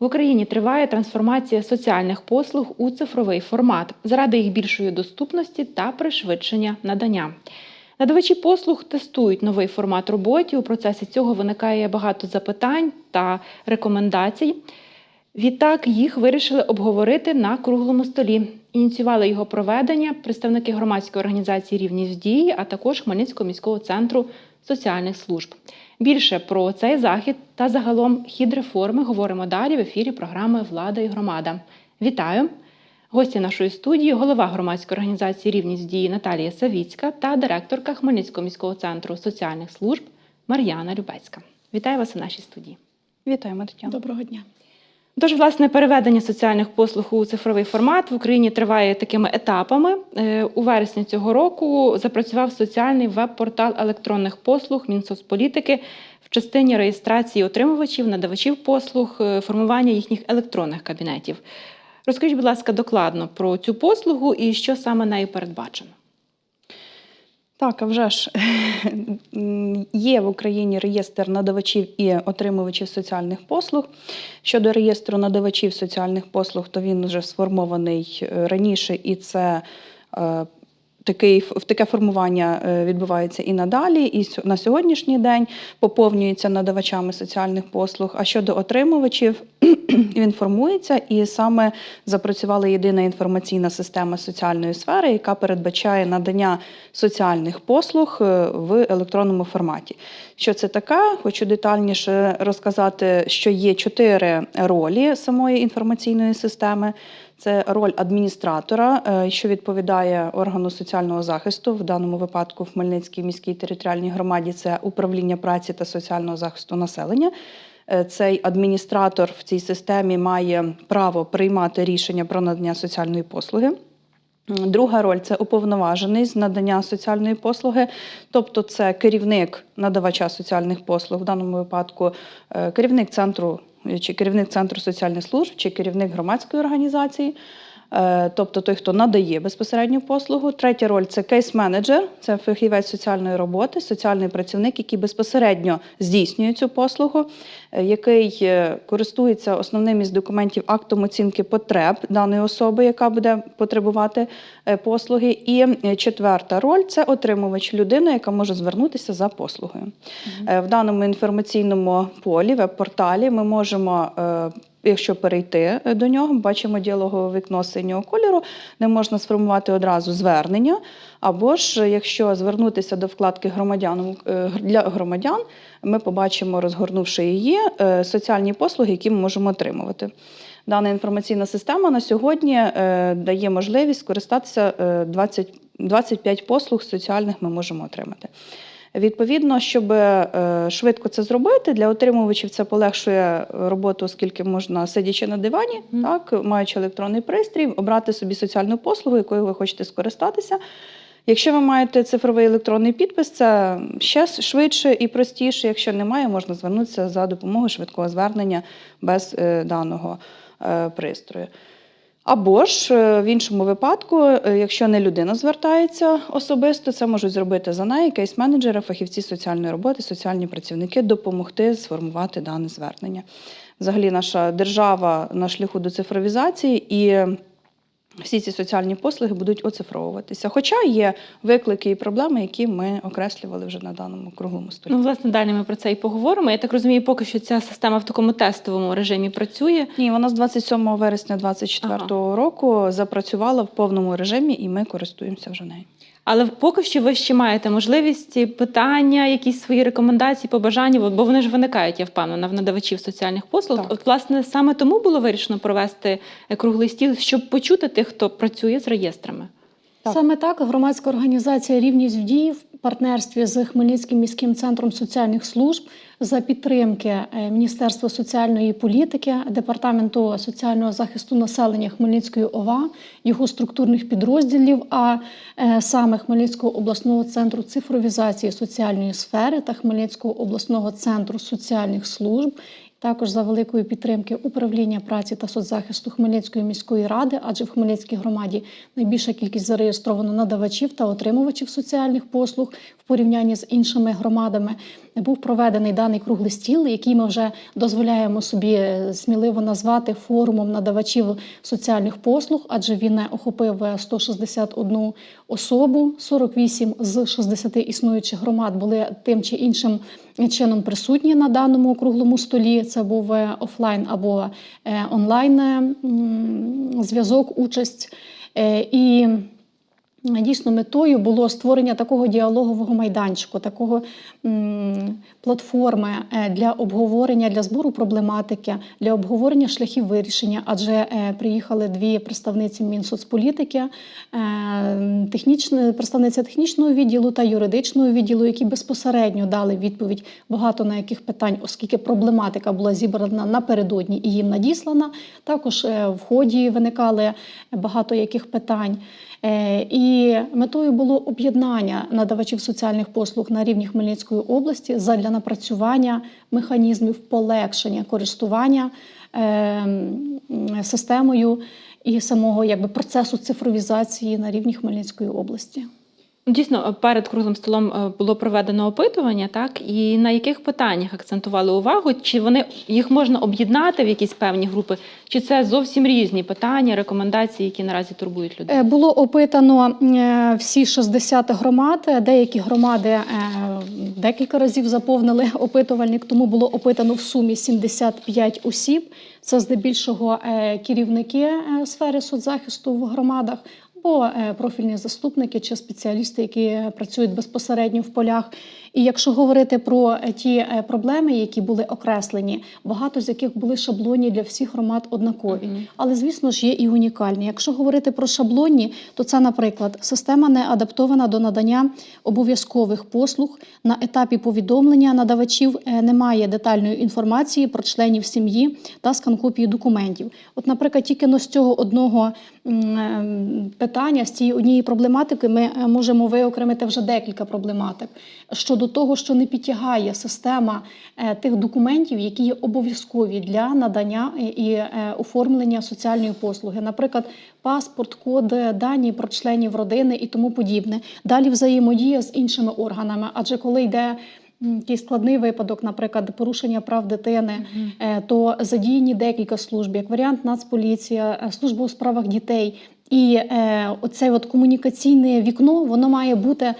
В Україні триває трансформація соціальних послуг у цифровий формат заради їх більшої доступності та пришвидшення надання. Надавачі послуг тестують новий формат роботи. У процесі цього виникає багато запитань та рекомендацій. Відтак їх вирішили обговорити на круглому столі. Ініціювали його проведення представники громадської організації Рівність дії, а також Хмельницького міського центру соціальних служб. Більше про цей захід та загалом хід реформи говоримо далі в ефірі програми Влада і громада. Вітаю! Гості нашої студії голова громадської організації Рівність дії Наталія Савіцька та директорка Хмельницького міського центру соціальних служб Мар'яна Любецька. Вітаю вас у нашій студії. Вітаємо, Тетяна. Доброго дня. Тож, власне, переведення соціальних послуг у цифровий формат в Україні триває такими етапами. Е, У вересні цього року запрацював соціальний веб-портал електронних послуг Мінсоцполітики в частині реєстрації отримувачів, надавачів послуг, е, формування їхніх електронних кабінетів. Розкажіть, будь ласка, докладно про цю послугу і що саме нею передбачено. Так, а вже ж є в Україні реєстр надавачів і отримувачів соціальних послуг. Щодо реєстру надавачів соціальних послуг, то він вже сформований е, раніше, і це е, такий, таке формування е, відбувається і надалі, і на сьогоднішній день поповнюється надавачами соціальних послуг. А щодо отримувачів, він формується і саме запрацювала єдина інформаційна система соціальної сфери, яка передбачає надання соціальних послуг е, в електронному форматі. Що це таке? Хочу детальніше розказати, що є чотири ролі самої інформаційної системи. Це роль адміністратора, е, що відповідає органу соціального захисту. В даному випадку в Хмельницькій міській територіальній громаді це управління праці та соціального захисту населення. Е, Цей адміністратор в цій системі має право приймати рішення про надання соціальної послуги. Друга роль це уповноважений з надання соціальної послуги, тобто це керівник надавача соціальних послуг, в даному випадку е, керівник центру чи керівник центру соціальних служб, чи керівник громадської організації, тобто той, хто надає безпосередню послугу. Третя роль це кейс-менеджер, це фахівець соціальної роботи, соціальний працівник, який безпосередньо здійснює цю послугу, е, який е, користується основним із документів актом оцінки потреб даної особи, яка буде потребувати е, послуги. І е, четверта роль це отримувач людина, яка може звернутися за послугою. Е, В даному інформаційному полі, веб-порталі, ми можемо. Якщо перейти е, до нього, бачимо діалогове вікно синього кольору, де можна сформувати одразу звернення. Або ж, якщо звернутися до вкладки громадян е, для громадян, ми побачимо, розгорнувши її, е, соціальні послуги, які ми можемо отримувати. Дана інформаційна система на сьогодні дає можливість скористатися е, 20, 25 послуг соціальних ми можемо отримати. Відповідно, щоб е, швидко це зробити, для отримувачів це полегшує роботу, оскільки можна сидячи на дивані, Мгм. так, маючи електронний пристрій, обрати собі соціальну послугу, якою ви хочете скористатися. Якщо ви маєте цифровий електронний підпис, це ще швидше і простіше. Якщо немає, можна звернутися за допомогою швидкого звернення без е, даного е, пристрою. Або ж е, в іншому випадку, е, якщо не людина звертається особисто, це можуть зробити за неї кейс-менеджери, фахівці соціальної роботи, соціальні працівники допомогти сформувати дане звернення. Взагалі, наша держава на шляху до цифровізації і всі ці соціальні послуги будуть оцифровуватися. Хоча є виклики і проблеми, які ми окреслювали вже на даному круглому столі. Ну, власне, далі ми про це і поговоримо. Я так розумію, поки що ця система в такому тестовому режимі працює. Ні, вона з 27 вересня 2024 року запрацювала в повному режимі, і ми користуємося вже нею. Але поки що ви ще маєте можливість питання, якісь свої рекомендації, побажання, бо вони ж виникають, я впевнена, в надавачів соціальних послуг. Так. От, власне, саме тому було вирішено провести е, круглий стіл, щоб почути тих, хто працює з реєстрами. Так. Саме так громадська організація Рівність в дії в партнерстві з Хмельницьким міським центром соціальних служб за підтримки е, Міністерства соціальної політики, департаменту соціального захисту населення Хмельницької ОВА, його структурних підрозділів, а е, саме Хмельницького обласного центру цифровізації соціальної сфери та Хмельницького обласного центру соціальних служб також за великої підтримки управління праці та соцзахисту Хмельницької міської ради, адже в Хмельницькій громаді найбільша кількість зареєстровано надавачів та отримувачів соціальних послуг в порівнянні з іншими громадами. Був проведений даний круглий стіл, який ми вже дозволяємо собі е, сміливо назвати форумом надавачів соціальних послуг, адже він е, охопив е, 161 особу, 48 з 60 існуючих громад були тим чи іншим чином присутні на даному круглому столі. Це був е, офлайн або е, онлайн е, зв'язок, участь. Е, І Дійсно, метою було створення такого діалогового майданчику, такого платформи е, для обговорення, для збору проблематики, для обговорення шляхів вирішення. Адже е, приїхали дві представниці Мінсоцполітики, е, технічна представниця технічного відділу та юридичного відділу, які безпосередньо дали відповідь багато на яких питань, оскільки проблематика була зібрана напередодні і їм надіслана. Також е, в ході виникали багато яких питань. Е, І метою було об'єднання надавачів соціальних послуг на рівні Хмельницької області задля напрацювання механізмів полегшення користування е, системою і самого якби процесу цифровізації на рівні Хмельницької області. Дійсно, перед круглим столом е, було проведено опитування, так і на яких питаннях акцентували увагу? Чи вони їх можна об'єднати в якісь певні групи, чи це зовсім різні питання, рекомендації, які наразі турбують людей? Е, Було опитано е, всі 60 громад. Деякі громади е, декілька разів заповнили опитувальник, тому було опитано в сумі 75 осіб. Це здебільшого е, керівники е, сфери соцзахисту в громадах. Або е, профільні заступники чи спеціалісти, які працюють безпосередньо в полях. І якщо говорити про е, ті е, проблеми, які були окреслені, багато з яких були шаблонні для всіх громад однакові. Мгм. Але, звісно ж, є і унікальні. Якщо говорити про шаблонні, то це, наприклад, система не адаптована до надання обов'язкових послуг. На етапі повідомлення надавачів е, немає детальної інформації про членів сім'ї та скан-копії документів. От, наприклад, тільки но з цього одного е, питання, з цієї однієї проблематики, ми можемо виокремити вже декілька проблематик щодо того, що не підтягає система е, тих документів, які є обов'язкові для надання і- е, оформлення соціальної послуги, наприклад, паспорт, код, дані про членів родини і тому подібне. Далі взаємодія з іншими органами, адже коли йде якийсь складний випадок, наприклад, порушення прав дитини, Мгм. е, то задіяні декілька служб, як варіант Нацполіція, служба у справах дітей. І е, оце от комунікаційне вікно воно має бути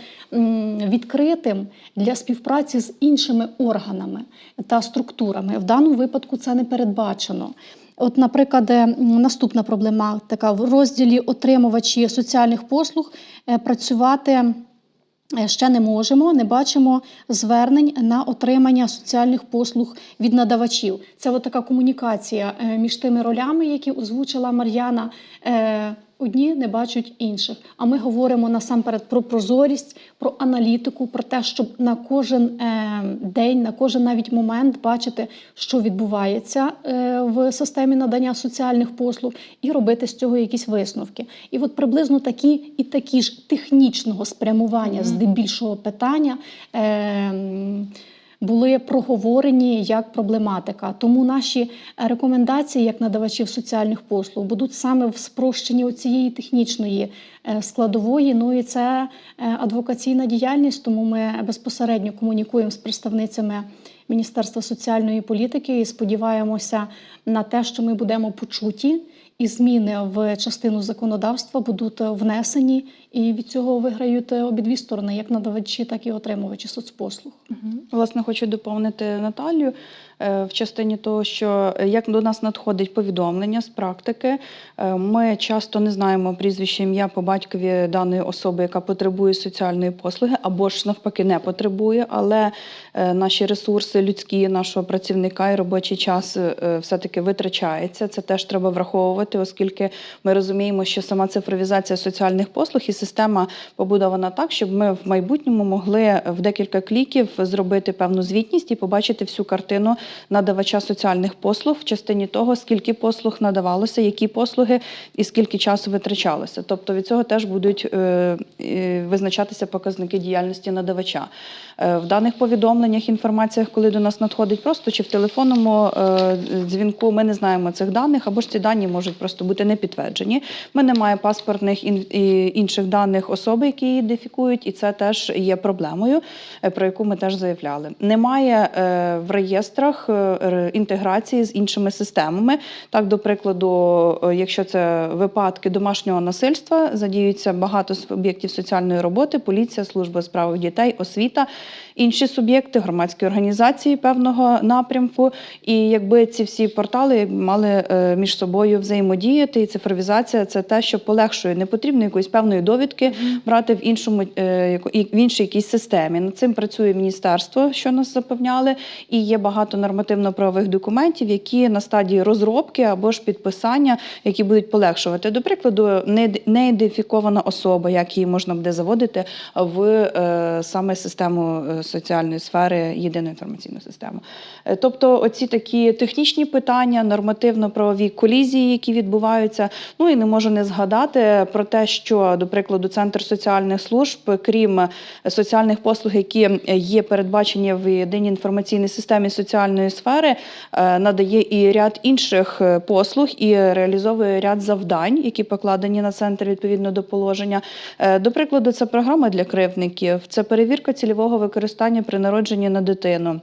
відкритим для співпраці з іншими органами та структурами. В даному випадку це не передбачено. От, наприклад, е, наступна проблематика в розділі отримувачі соціальних послуг е, працювати. е, Ще не можемо, не бачимо звернень на отримання соціальних послуг від надавачів. Це от така комунікація між тими ролями, які озвучила Мар'яна. Одні не бачать інших. А ми говоримо насамперед про прозорість, про аналітику, про те, щоб на кожен е, день, на кожен навіть момент бачити, що відбувається е, в системі надання соціальних послуг, і робити з цього якісь висновки. І от приблизно такі і такі ж технічного спрямування, здебільшого питання. Е, були проговорені як проблематика. Тому наші рекомендації, як надавачів соціальних послуг, будуть саме в спрощенні цієї технічної е, складової. Ну і це е, адвокаційна діяльність, тому ми безпосередньо комунікуємо з представницями Міністерства соціальної політики і сподіваємося на те, що ми будемо почуті. І зміни в частину законодавства будуть внесені, і від цього виграють обидві сторони, як надавачі, так і отримувачі соцпослуг. Угу. Власне, хочу доповнити Наталію в частині того, що е, як до нас надходить повідомлення з практики, е, ми часто не знаємо прізвище ім'я по батькові даної особи, яка потребує соціальної послуги, або ж навпаки не потребує, але е, наші ресурси людські, нашого працівника і робочий час е, все-таки витрачається. Це теж треба враховувати, оскільки ми розуміємо, що сама цифровізація соціальних послуг і система побудована так, щоб ми в майбутньому могли в декілька кліків зробити певну звітність і побачити всю картину надавача соціальних послуг в частині того, скільки послуг надавалося, які послуги і скільки часу витрачалося. Тобто від цього теж будуть е, визначатися показники діяльності надавача. Е, В даних повідомленнях, інформаціях, коли до нас надходить просто чи в телефонному е, дзвінку, ми не знаємо цих даних, або ж ці дані можуть просто бути не підтверджені. Ми не маємо паспортних і інших даних особи, які її ідентифікують, і це теж є проблемою, про яку ми теж заявляли. Немає в реєстрах е, інтеграції з іншими системами. Так, до прикладу, е, якщо це випадки домашнього насильства, задіються багато суб'єктів соціальної роботи, поліція, служба у справах дітей, освіта, інші суб'єкти, громадські організації певного напрямку. І якби ці всі портали мали е, між собою взаємодіяти, і цифровізація це те, що полегшує. Не потрібно якоїсь певної довідки брати в іншому е, в іншій якійсь системі. Над цим працює міністерство, що нас запевняли, і є багато нормативно-правових документів, які на стадії розробки або ж підписання, які будуть полегшувати. До прикладу, не не ідентифікована особа, як її можна буде заводити в е, саме систему соціальної сфери, єдину інформаційну систему. Е, Тобто, оці такі технічні питання, нормативно-правові колізії, які відбуваються. Ну і не можу не згадати про те, що, до прикладу, центр соціальних служб, крім соціальних послуг, які є передбачені в єдиній інформаційній системі соціальної сфери, е, надає і ряд інших е, послуг і реалізовує ряд завдань, які покладені на центр відповідно до положення. До прикладу, це програма для кривдників, це перевірка цільового використання при народженні на дитину.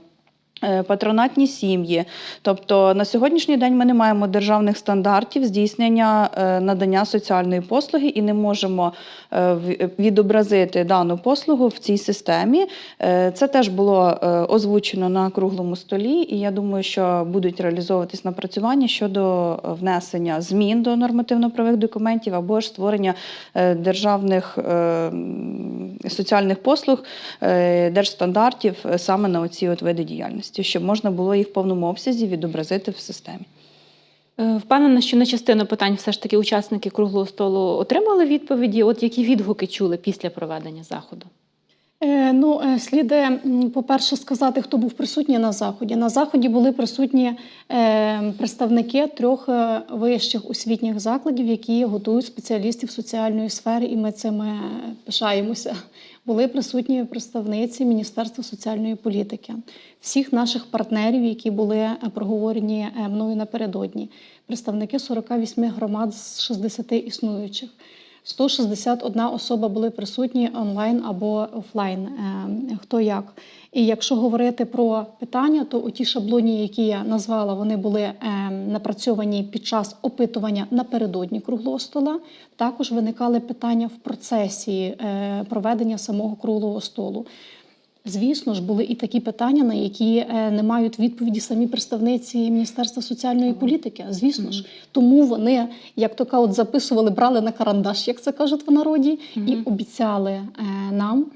е, Патронатні сім'ї, тобто на сьогоднішній день ми не маємо державних стандартів здійснення е, надання соціальної послуги і не можемо е, відобразити дану послугу в цій системі. Це теж було озвучено на круглому столі, і я думаю, що будуть реалізовуватись напрацювання щодо внесення змін до нормативно-правових документів або ж створення державних соціальних послуг, е, держстандартів е, саме на оці от види діяльності, щоб можна було їх в повному обсязі відобразити в системі. Е, Впевнена, що на частину питань все ж таки учасники круглого столу отримали відповіді. От які відгуки чули після проведення заходу? Е, Ну, е, слід, е, по-перше, сказати, хто був присутній на заході. На заході були присутні представники трьох вищих освітніх закладів, які готують спеціалістів соціальної сфери, і ми цим пишаємося. Були присутні представниці Міністерства соціальної політики, всіх наших партнерів, які були проговорені мною напередодні, представники 48 громад з 60 існуючих. 161 особа були присутні онлайн або офлайн, е, хто як. І якщо говорити про питання, то у ті шаблоні, які я назвала, вони були е, напрацьовані під час опитування напередодні круглого стола. Також виникали питання в процесі е, проведення самого круглого столу. Звісно ж, були і такі питання, на які е, не мають відповіді самі представниці Міністерства соціальної політики. Звісно ж, тому вони, як то кажуть, записували, брали на карандаш, як це кажуть в народі, і обіцяли е, нам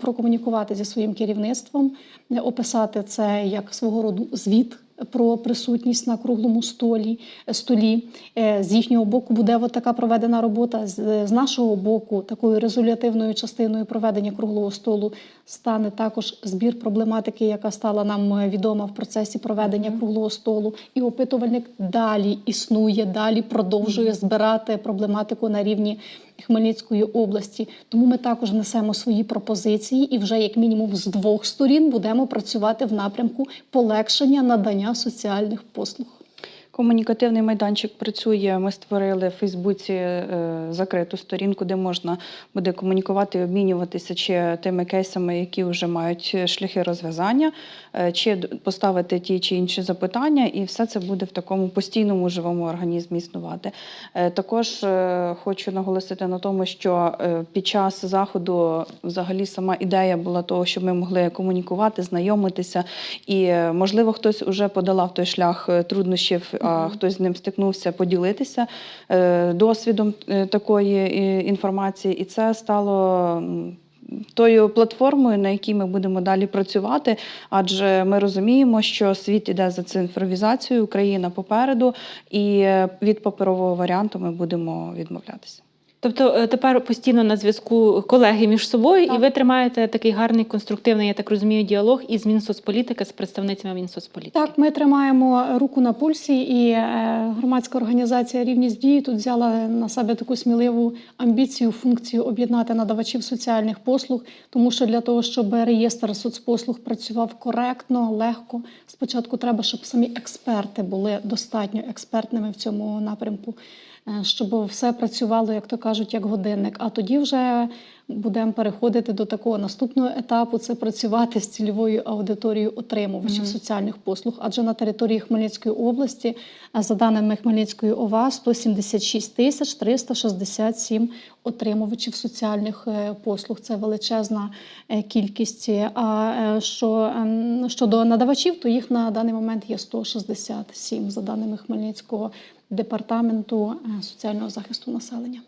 прокомунікувати зі своїм керівництвом, е, описати це як свого роду звіт. Про присутність на круглому столі столі Е, з їхнього боку буде от така проведена робота. З, з нашого боку, такою резолютивною частиною проведення круглого столу стане також збір проблематики, яка стала нам е, відома в процесі проведення круглого столу. І опитувальник далі існує, далі продовжує збирати проблематику на рівні Хмельницької області. Тому ми також внесемо свої пропозиції і вже як мінімум з двох сторін будемо працювати в напрямку полегшення надання соціальних послуг. Комунікативний майданчик працює. Ми створили в Фейсбуці е, закриту сторінку, де можна буде комунікувати і обмінюватися чи тими кейсами, які вже мають шляхи розв'язання, е, чи поставити ті чи інші запитання, і все це буде в такому постійному живому організмі існувати. Е, Також хочу наголосити на тому, що під час заходу взагалі сама ідея була того, щоб ми могли комунікувати, знайомитися, і можливо хтось уже подолав той шлях труднощів, а хтось з ним стикнувся, поділитися е, досвідом е, такої е, інформації, і це стало. Тою платформою, на якій ми будемо далі працювати, адже ми розуміємо, що світ іде за цифровізацією, Україна попереду, і від паперового варіанту ми будемо відмовлятися. Тобто е, тепер постійно на зв'язку колеги між собою, Так. і ви тримаєте такий гарний конструктивний, я так розумію, діалог із Мінсоцполітики з представницями Мінсоцполітики. Так, ми тримаємо руку на пульсі, і е, громадська організація Рівність дії тут взяла на себе таку сміливу амбіцію, функцію об'єднати надавачів соціальних послуг, тому що для того, щоб реєстр соцпослуг працював коректно, легко, спочатку треба, щоб самі експерти були достатньо експертними в цьому напрямку. Е, Щоб все працювало, як то кажуть, як годинник. А тоді вже будемо переходити до такого наступного етапу: це працювати з цільовою аудиторією отримувачів Мгм. соціальних послуг. Адже на території Хмельницької області, а за даними Хмельницької ОВА, 176 тисяч 367 отримувачів соціальних е, послуг. Це величезна е, кількість. А е, що ем, щодо надавачів, то їх на даний момент є 167 за даними Хмельницького департаменту е, соціального захисту населення.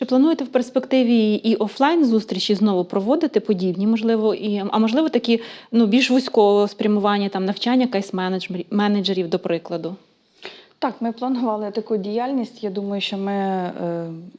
Чи плануєте в перспективі і офлайн зустрічі знову проводити подібні, можливо, і а можливо такі ну більш вузького спрямування там навчання кейс менеджерів, до прикладу? Так, ми планували таку діяльність. Я думаю, що ми е,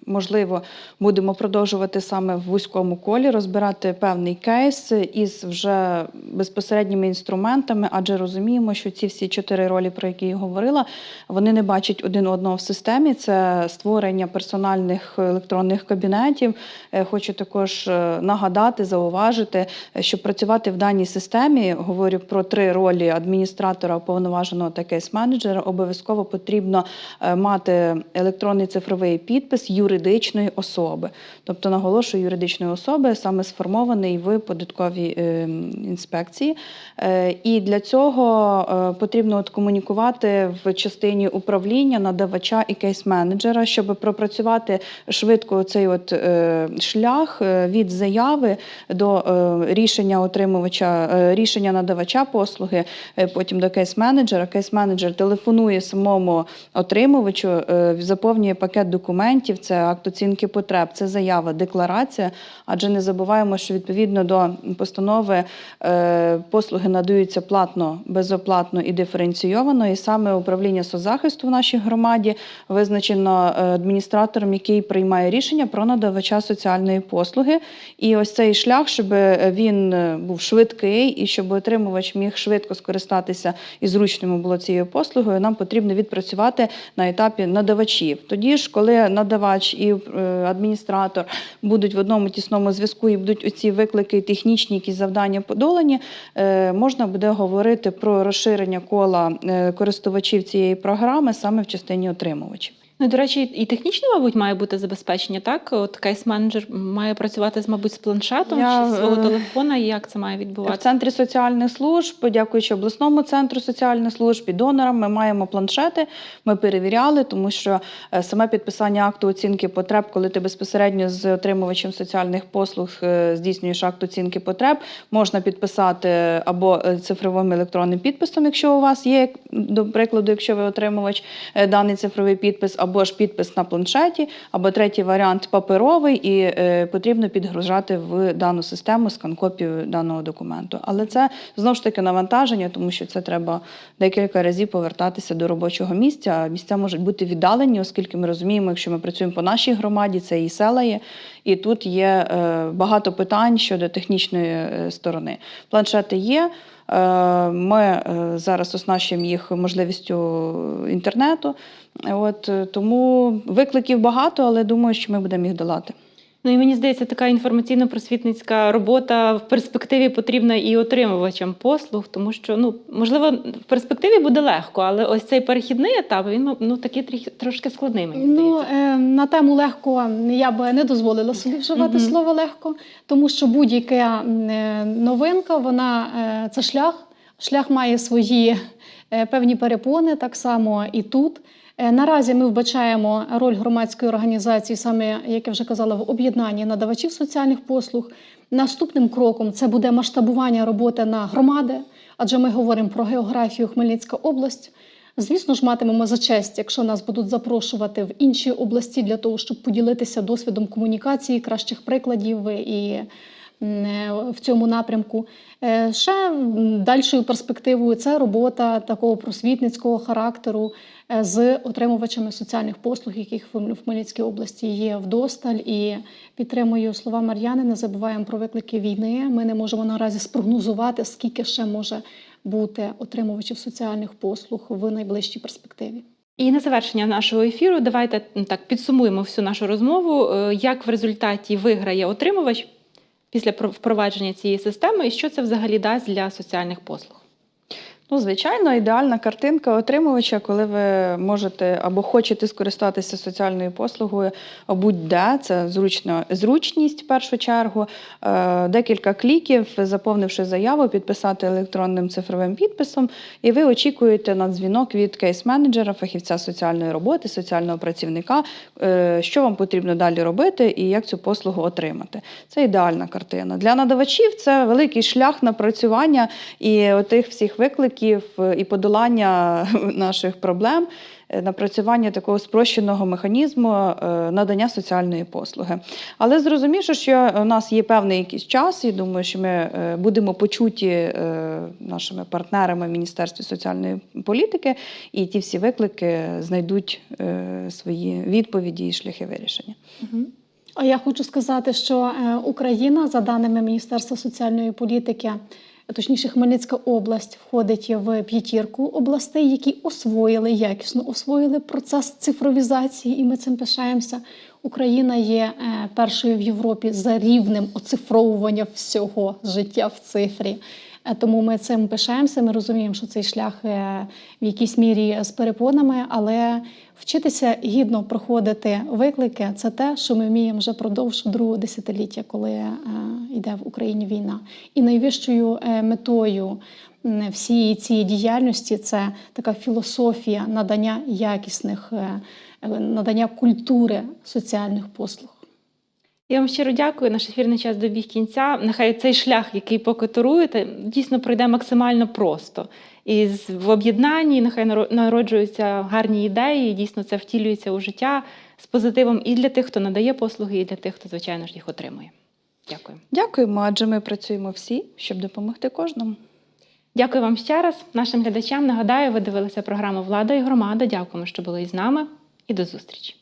можливо будемо продовжувати саме в вузькому колі розбирати певний кейс із вже безпосередніми інструментами, адже розуміємо, що ці всі чотири ролі, про які я говорила, вони не бачать один одного в системі. Це створення персональних електронних кабінетів. Е, Хочу також е, нагадати, зауважити, щоб працювати в даній системі, говорю про три ролі адміністратора, уповноваженого та кейс-менеджера, обов'язково потрібно е, мати електронний цифровий підпис юридичної особи. Тобто, наголошую, юридичної особи саме сформований в податковій е, інспекції. Е, І для цього потрібно от комунікувати в частині управління, надавача і кейс-менеджера, щоб пропрацювати швидко цей от шлях від заяви до рішення отримувача, рішення надавача послуги, потім до кейс-менеджера. Кейс-менеджер телефонує самому отримувачу, е, заповнює пакет документів, це акт оцінки потреб, це заява, декларація. Адже не забуваємо, що відповідно до постанови е, послуги надаються платно, безоплатно і диференційовано. І саме управління соцзахисту в нашій громаді визначено е, адміністратором, який приймає рішення про надавача соціальної послуги. І ось цей шлях, щоб він був швидкий і щоб отримувач міг швидко скористатися і зручному було цією послугою, нам потрібно відпрацювати на етапі надавачів. Тоді ж, коли надавач і е, адміністратор будуть в одному тісному зв'язку і будуть оці виклики технічні, якісь завдання подолані, е, можна буде говорити про розширення кола е, користувачів цієї програми саме в частині отримувачів. Ну, до речі, і технічне, мабуть, має бути забезпечення, так? От кейс-менеджер має працювати, з, мабуть, з планшетом Я, чи з свого е, телефона, і як це має В відбуватися? центрі соціальних служб, подякуючи обласному центру соціальних служб і донорам, ми маємо планшети. Ми перевіряли, тому що е, саме підписання акту оцінки потреб, коли ти безпосередньо з отримувачем соціальних послуг е, здійснюєш акт оцінки потреб, можна підписати або е, цифровим електронним підписом, якщо у вас є, як, до прикладу, якщо ви отримувач е, даний цифровий підпис, або ж підпис на планшеті, або третій варіант паперовий, і е, потрібно підгружати в дану систему скан-копію даного документу. Але це знову ж таки навантаження, тому що це треба декілька разів повертатися до робочого місця. Місця можуть бути віддалені, оскільки ми розуміємо, якщо ми працюємо по нашій громаді, це і села є, і тут є е, багато питань щодо технічної е, сторони. Планшети є. Ми зараз оснащуємо їх можливістю інтернету. От е, тому викликів багато, але думаю, що ми будемо їх долати. Ну і мені здається, така інформаційно-просвітницька робота в перспективі потрібна і отримувачам послуг, тому що ну можливо в перспективі буде легко, але ось цей перехідний етап він ну такий тріх- трошки складний. Мені Ну, е, на тему легко я би не дозволила собі вживати Мгм. слово легко, тому що будь-яка е, новинка, вона е, це шлях. Шлях має свої е, певні перепони, так само і тут. Е, Наразі ми вбачаємо роль громадської організації, саме як я вже казала, в об'єднанні надавачів соціальних послуг. Наступним кроком це буде масштабування роботи на громади, адже ми говоримо про географію Хмельницька область. Звісно ж, матимемо за честь, якщо нас будуть запрошувати в інші області для того, щоб поділитися досвідом комунікації, кращих прикладів і в цьому напрямку. Е, Ще дальшою перспективою це робота такого просвітницького характеру е, з отримувачами соціальних послуг, яких в Хмельницькій області є вдосталь. І підтримую слова Мар'яни. Не забуваємо про виклики війни. Ми не можемо наразі спрогнозувати, скільки ще може бути отримувачів соціальних послуг в найближчій перспективі. І на завершення нашого ефіру давайте так підсумуємо всю нашу розмову. Е, Як в результаті виграє отримувач після про- впровадження цієї системи, і що це взагалі дасть для соціальних послуг? Ну, звичайно, ідеальна картинка отримувача, коли ви можете або хочете скористатися соціальною послугою будь-де, це зручно, зручність в першу чергу, е, декілька кліків, заповнивши заяву, підписати електронним цифровим підписом, і ви очікуєте на дзвінок від кейс-менеджера, фахівця соціальної роботи, соціального працівника, е, що вам потрібно далі робити і як цю послугу отримати. Це ідеальна картина. Для надавачів це великий шлях напрацювання і отих всіх викликів е, і подолання наших проблем, е, напрацювання такого спрощеного механізму е, надання соціальної послуги. Але зрозумівши, що у нас є певний якийсь час, і думаю, що ми будемо почуті нашими партнерами в Міністерстві соціальної політики, і ті всі виклики знайдуть свої відповіді і шляхи вирішення. А я хочу сказати, що Україна, за даними Міністерства соціальної політики, точніше, Хмельницька область входить в п'ятірку областей, які освоїли якісно освоїли процес цифровізації, і ми цим пишаємося. Україна є е, першою в Європі за рівнем оцифровування всього життя в цифрі. Е, Тому ми цим пишаємося. Ми розуміємо, що цей шлях е, в якійсь мірі з перепонами, але вчитися гідно проходити виклики це те, що ми вміємо вже продовж другого десятиліття, коли е, йде в Україні війна. І найвищою е, метою всієї цієї діяльності це така філософія надання якісних, е, е, надання культури соціальних послуг. Я вам щиро дякую. Наш ефірний час добіг кінця. Нехай цей шлях, який поки туруєте, дійсно пройде максимально просто. І в об'єднанні нехай народжуються гарні ідеї, і дійсно це втілюється у життя з позитивом і для тих, хто надає послуги, і для тих, хто, звичайно ж, їх отримує. Дякую. Дякуємо, адже ми працюємо всі, щоб допомогти кожному. Дякую вам ще раз. Нашим глядачам нагадаю, ви дивилися програму Влада і громада. Дякуємо, що були із нами, і до зустрічі.